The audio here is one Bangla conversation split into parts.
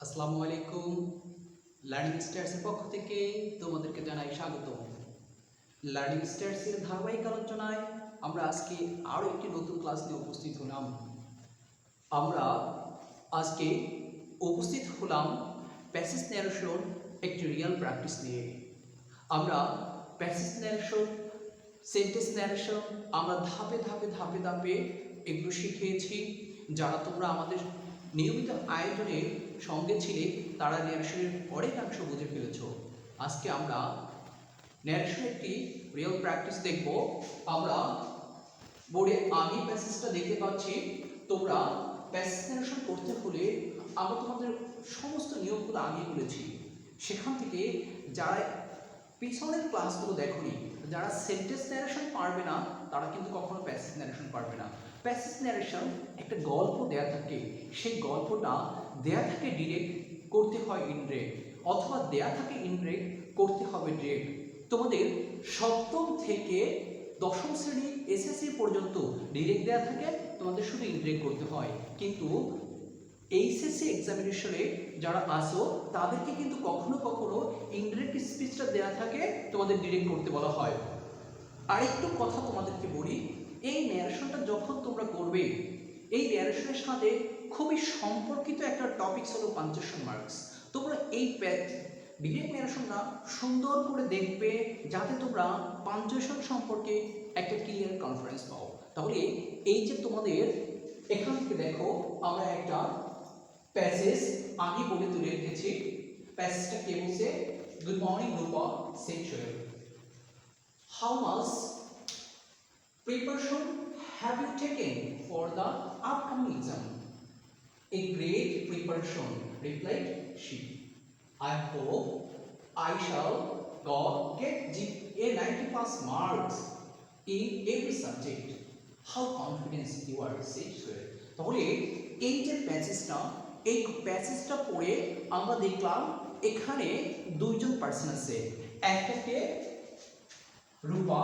আসসালামু আলাইকুম। লার্নিং স্টার্সের পক্ষ থেকে তোমাদেরকে জানাই স্বাগত লার্নিং স্টার্সের ধারাবাহিক আলোচনায় আমরা আজকে আরও একটি নতুন ক্লাস নিয়ে উপস্থিত হলাম। আমরা আজকে উপস্থিত হলাম প্যাসেজ ন্যারেশন একটি রিয়েল প্র্যাকটিস নিয়ে। আমরা প্যাসেজ ন্যারেশন সেন্টেন্স ন্যারেশন আমরা ধাপে ধাপে ধাপে ধাপে এগুলো শিখিয়েছি। যারা তোমরা আমাদের নিয়মিত আয়োজনের সঙ্গে ছিলে, তারা ন্যারেশনের অনেকাংশ বুঝে ফেলেছ। আজকে আমরা ন্যারেশন একটি রিয়েল প্র্যাকটিস দেখব। আমরা বোর্ডে আমি প্যাসেজটা দেখতে পাচ্ছি। তোমরা প্যাসেজ ন্যারেশন করতে হলে আমরা তোমাদের সমস্ত নিয়মগুলো আগে বলেছি। সেখান থেকে যারা পিছনের ক্লাসগুলো দেখোনি, যারা সেন্টেন্স ন্যারেশন পারবে না, তারা কিন্তু কখনো প্যাসেজ ন্যারেশন পারবে না। প্যাসেজ ন্যারেশন একটা গল্প দেয়া থাকে। সেই গল্পটা দেয়া থাকে ডিরেক্ট করতে হয় ইনডিরেক্ট অথবা দেয়া থাকে ইনডিরেক্ট করতে হবে ডিরেক্ট তোমাদের সপ্তম থেকে দশম শ্রেণি এসএসসি পর্যন্ত ডিরেক্ট দেয়া থাকে, তোমাদের শুধু ইনডিরেক্ট করতে হয়। কিন্তু এইচএসসি এক্সামিনেশনে যারা আসো, তাদেরকে কিন্তু কখনো কখনো ইনডিরেক্ট স্পিচটা দেওয়া থাকে, তোমাদের ডিরেক্ট করতে বলা হয়। আরেকটু কথা তোমাদেরকে বলি, এই ন্যারেশনটা যখন তোমরা করবে, এই ন্যারেশনের সাথে খুবই সম্পর্কিত একটা টপিকস হলো পাঞ্চেশন মার্কস তোমরা এই ডিরেক্ট ন্যারেশনটা সুন্দর করে দেখবে যাতে তোমরা পাঞ্চেশন সম্পর্কে একটা ক্লিয়ার কনফারেন্স পাও। তাহলে এই যে তোমাদের এখান থেকে দেখো, আমরা একটা প্যাসেজ আগে বলে তুলে রেখেছি। প্যাসেজটা কে বলছে? Good morning Rupa সেন্টুয়ারি how much preparation have you taken for the upcoming exam? A great preparation replied she i hope i shall got get a 90 plus marks in every subject how confident you are said তাহলে এই যে প্যাসেজটা এই প্যাসেজটা পড়ে আমরা দেখলাম এখানে দুইজন পার্সন আছে একটাকে রূপা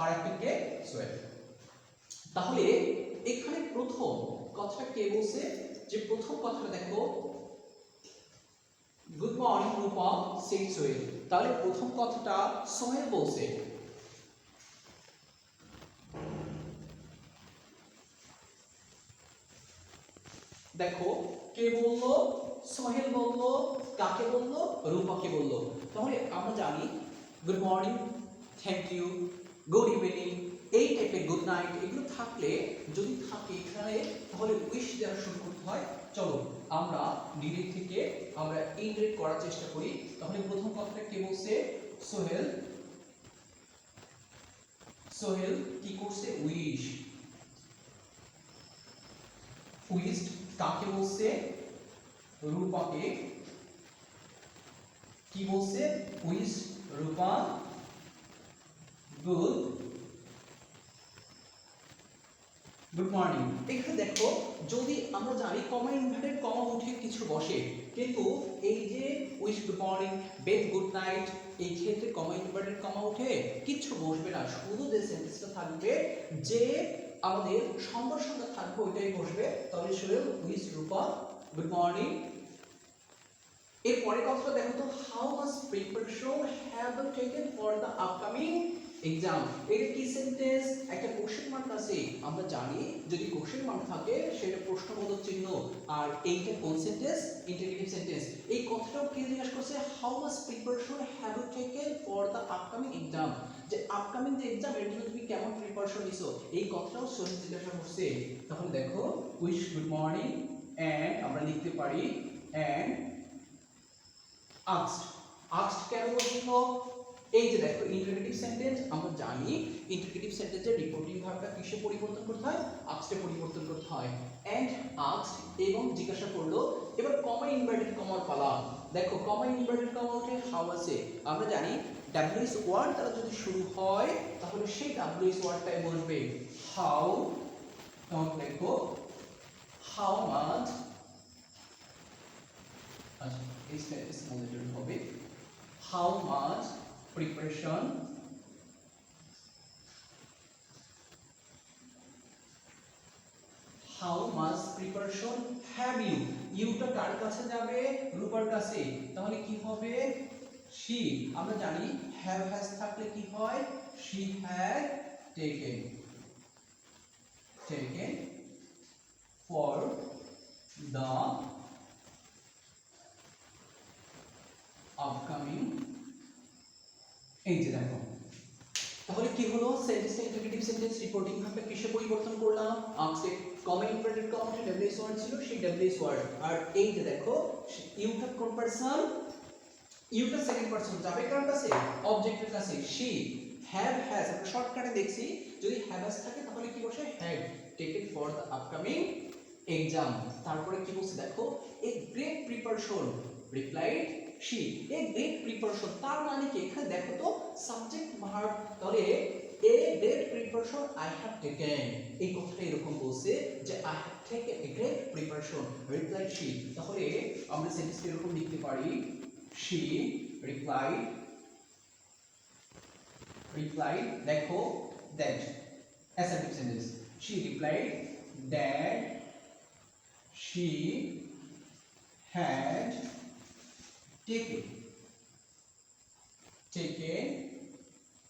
আর একটাকে সোয়েব তাহলে এখানে প্রথম কথাটা কে বলছে যে প্রথম কথাটা দেখো good morning Rupa said Sohel তাহলে প্রথম কথাটা সোহেল বলছে। দেখো, কে বলল? সোহেল বলল, কাকে বলল? রূপাকে বলল। তাহলে আমরা জানি good morning thank you good evening night এগুলো থাকলে যদি থাকে এখানে, তাহলে উইশ দেওয়া শুরু করতে হয়। চলো, আমরা ডিরেক্ট থেকে আমরা ইনডিরেক্ট করার চেষ্টা করি। তাহলে প্রথম কথাটা কে বলছে? সোহেল। সোহেল কি করছে? উইশ উইশ কাকে বলছে? রূপাকে। কি বলছে? Wish Rupa. Good good morning এখানে দেখো, যদি আমরা জানি কমা ইনভার্টেড কমা উঠে কিছু বসে, কিন্তু এই যে wish good morning bed good night এই ক্ষেত্রে কমা ইনভার্টেড কমা উঠে কিছু বসবে না। শুধু যে সেন্টেন্সটা থাকবে, যে আমাদের সংখ্যা থাকবে, ওইটাই বসবে। তাহলে শুরু উইশ রূপা গুড মর্নিং এর পরের কথাটা দেখো তো how much preparation have taken for the upcoming exam এটা কি সেন্টেন্স একটা কোশ্চেন মার্ক আছে, আমরা জানি যদি কোশ্চেন মার্ক থাকে, সেটা প্রশ্নবোধক চিহ্ন। আর এইটা কোন সেন্টেন্স ইন্টারগেটিভ সেন্টেন্স এই কথাটাও কে জিজ্ঞাসা করছে? How much preparation have you taken for the upcoming exam যে আপকামিং যে এক্সাম এর জন্য তুমি কেমন প্রিপারেশন নিছো? এই কথাটাও সহি জিজ্ঞাসা করছে। তখন দেখো উইশ গুড মর্নিং এন্ড আমরা লিখতে পারি এন্ড আস্কড আস্কড কেন বলছো এই যে দেখো ইন্টারগেটিভ সেন্টেন্স আমরা জানি ইন্টারগেটিভ সেন্টেন্সের রিপোর্টিং ভার্বটা কিসে পরিবর্তন করতে হয়? আস্কডে পরিবর্তন করতে হয়। এন্ড আস্কড এবং জিজ্ঞাসা করল, এবার কমা ইনভার্টেড কমার পালা। দেখো কমা ইনভার্টেড কমা উঠে হাউ আছে? আমরা জানি ডাব্লিউএস ওয়ার্ড দ্বারা যদি শুরু হয়, তাহলে সেই ডাব্লিউএস ওয়ার্ডটাই বসবে। হাউ তখন দেখো হাউ মাচ আচ্ছা এই স্মল হবে। How much preparation how much preparation have you Yuta কার কাছে যাবে? রূপার কাছে। তাহলে কি হবে? শি আমরা জানি হ্যাভ হ্যাজ থাকলে কি হয়? She had taken taken for the upcoming এই যে দেখো। তাহলে কি হলো? সেন্টেন্স ইন্টিগ্রেটিভ সেন্টেন্স রিপোর্টিং ভাবে কিসে পরিবর্তন করলাম? আজকে comma inverted comma W S word ছিল, সেই ডব্লিউএস ওয়ার্ড আর এই যে দেখো ইউটা কোন পারসন ইউটা সেকেন্ড পারসন যাবে কার কাছে? অবজেক্টের কাছে। শি হ্যাভ হ্যাজ আমরা শর্টকাটে দেখছি, যদি হ্যাভ হ্যাজ থাকে, তাহলে কি বসে? Had taken for the upcoming exam তারপরে কি বলছে দেখো? A great preparation replied she a great preparation তার মানে কি? এখানে দেখো তো সাবজেক্ট ভার্ব তাহলে a great preparation I have taken এই কথাটা এরকম বলছে যে I have taken a great preparation replied she তাহলে আমরা সেন্টেন্সটা এরকম লিখতে পারি শি রিপ্লাইড replied দেখো that assertive sentence she replied that she had taken taken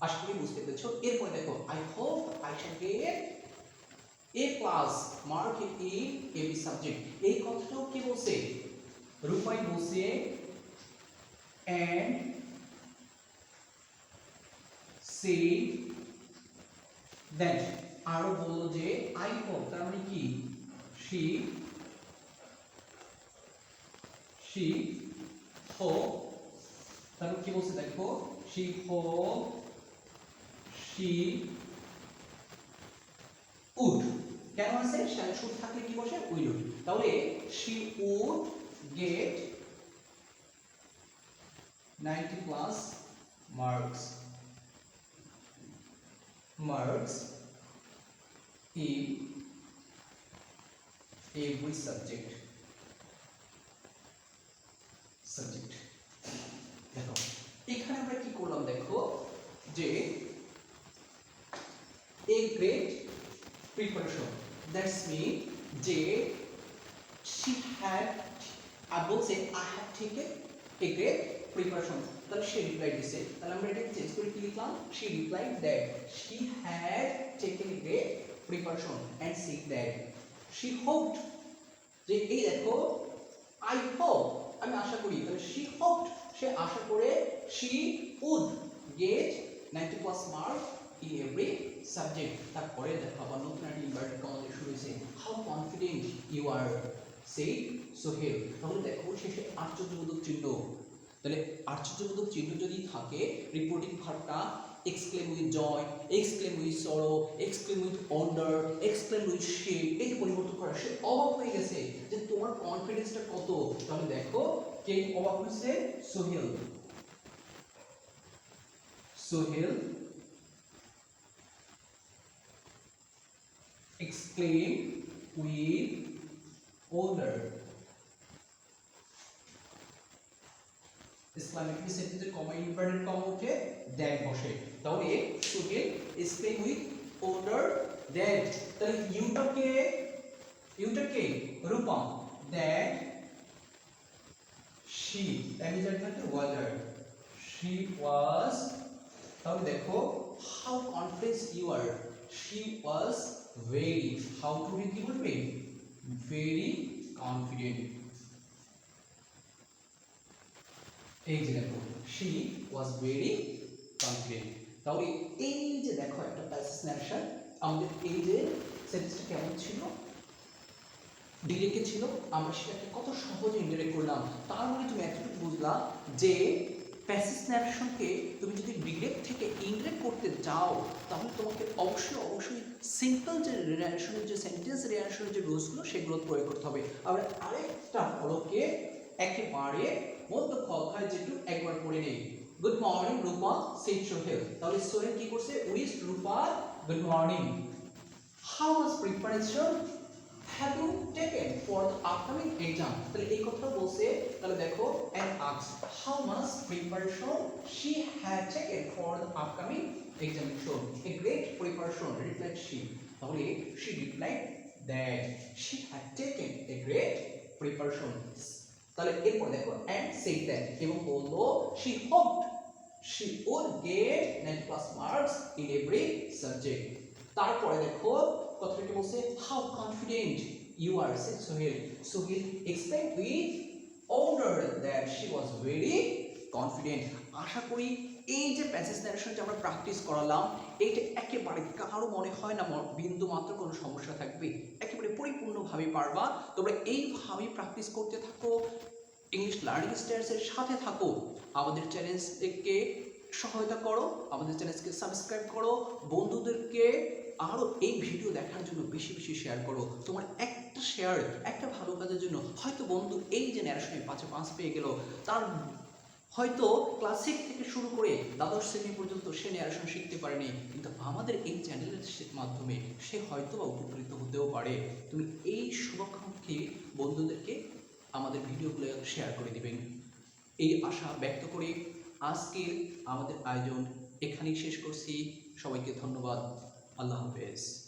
আশা করি বুঝতে পেরেছ। এরপর দেখো, I hope I shall get a plus mark in every subject এই কথাটাও কি বলছে? রূপাই বলছে, and say that আরও বলল যে আই হোপ তার মানে কি? শি শি হোপ তারপর কি বলছে দেখো? শি হোপ শি উড কেন আছে? শুড থাকলে কি বসে? উইড তাহলে she would get 90 plus marks marks in every subject দেখো এখানে আমরা কি করলাম দেখো যে a great preparation that's mean যে she had আর বলছে I have taken a great preparation তাহলে সে রিপ্লাই দিছে তাহলে আমরা এটাকে চেঞ্জ করে কি লিখলাম she replied that she had taken a great preparation and said that she hoped যে এই দেখো I hope আমি আশা করি তাহলে she hoped সে আশা করে she would get 90 plus mark in every subject তারপরে দেখো আবার নতুন একটা ইনভার্টেড কমা হয়েছে you are say সোহেল তাহলে দেখো শেষে আশ্চর্যবোধক চিহ্ন। তাহলে আশ্চর্যবোধক চিহ্ন যদি থাকে reporting ভার্বটা exclaim with Joy exclaim with sorrow exclaim with wonder exclaim with shame এই পরিবর্তন করা, সে অবাক হয়ে গেছে যে তোমার কনফিডেন্সটা কত। তাহলে দেখো, কে অবাক হয়েছে? Sohel. Sohel exclaim with honor ইসলামিক সেন্টেন্সের কমা ইনভার্টেড কমা উঠে দ্যাট বসে তাহলে Sohel explain with order that তাহলে ইউটাকে ইউটাকে রূপম দ্যাট শি আমি জানি না ওয়াজার শি ওয়াজ তাহলে দেখো how confidence you are she was how to read কি বলবে ভেরি কনফিডেন্ট এই যে দেখো শি ওয়াজ ভেরি কনফিডেন্ট তাহলে এই যে দেখো, একটা প্যাসেজ ন্যারেশন আমাদের এই যে সেন্টেন্সটা কেমন ছিল? ডিরেক্টে ছিল? আমরা সেটাকে কত সহজে ইন্টারেক্ট করলাম? তার মানে তুমি এতটুকু বুঝলা যে প্যাসেজ ন্যারেশনকে তুমি যদি ডিরেক্ট থেকে ইন্টারেক্ট করতে যাও তাহলে তোমাকে অবশ্যই অবশ্যই যে রিয়ারেশনের যে সেন্টেন্স রিয়ারেশনের যে রুলসগুলো সেগুলো প্রয়োগ করতে হবে। আবার আরেকটা হলো কে একেবারে মধ্য কথায় যেটু একবার পড়ে নেই। Good morning Rupa said Sohel তাহলে সোহেল কি করছে? Wish Rupa good morning how much preparation have you taken for the upcoming exam তাহলে এই কথা বলছে, তাহলে দেখো and আক্স how much preparation she had taken for the upcoming examination a great preparation replied she তাহলে she replied that she had taken a great preparation তাহলে এরপর দেখো এন্ড সেড দ্যাট এবং বলল? She hoped she would get 90 plus marks in every subject. তারপরে দেখো, কথাটা বলছে? How confident you are said Sohel. Sohel explained with honor that she was very confident আশা করি এই যে প্যাসেজ ন্যারেশন যে আমরা প্র্যাকটিস করালাম এইটা একেবারে কারও মনে হয় না বিন্দু মাত্র কোনো সমস্যা থাকবে। একেবারে পরিপূর্ণভাবে পারবা। তোমরা এইভাবেই প্র্যাকটিস করতে থাকো। ইংলিশ লার্নিং স্টাইলসের সাথে থাকো। আমাদের চ্যানেলকে সহায়তা করো, আমাদের চ্যানেলকে সাবস্ক্রাইব করো, বন্ধুদেরকে আরও এই ভিডিও দেখার জন্য বেশি বেশি শেয়ার করো। তোমার একটা শেয়ার একটা ভালো কাজের জন্য হয়তো বন্ধু এই যে ন্যারেশনে পাঁচে পাঁচ পেয়ে গেল। তার হয়তো ক্লাস সিক্স থেকে শুরু করে দ্বাদশ শ্রেণি পর্যন্ত সে ন্যারেশন শিখতে পারেনি, কিন্তু আমাদের এই চ্যানেলের মাধ্যমে সে হয়তো বা উপকৃত হতেও পারে। তুমি এই শুভাকাঙ্ক্ষী বন্ধুদেরকে আমাদের ভিডিওগুলো শেয়ার করে দিবেন। এই আশা ব্যক্ত করে আজকের আমাদের আয়োজন এখানেই শেষ করছি। সবাইকে ধন্যবাদ। আল্লাহ হাফেজ।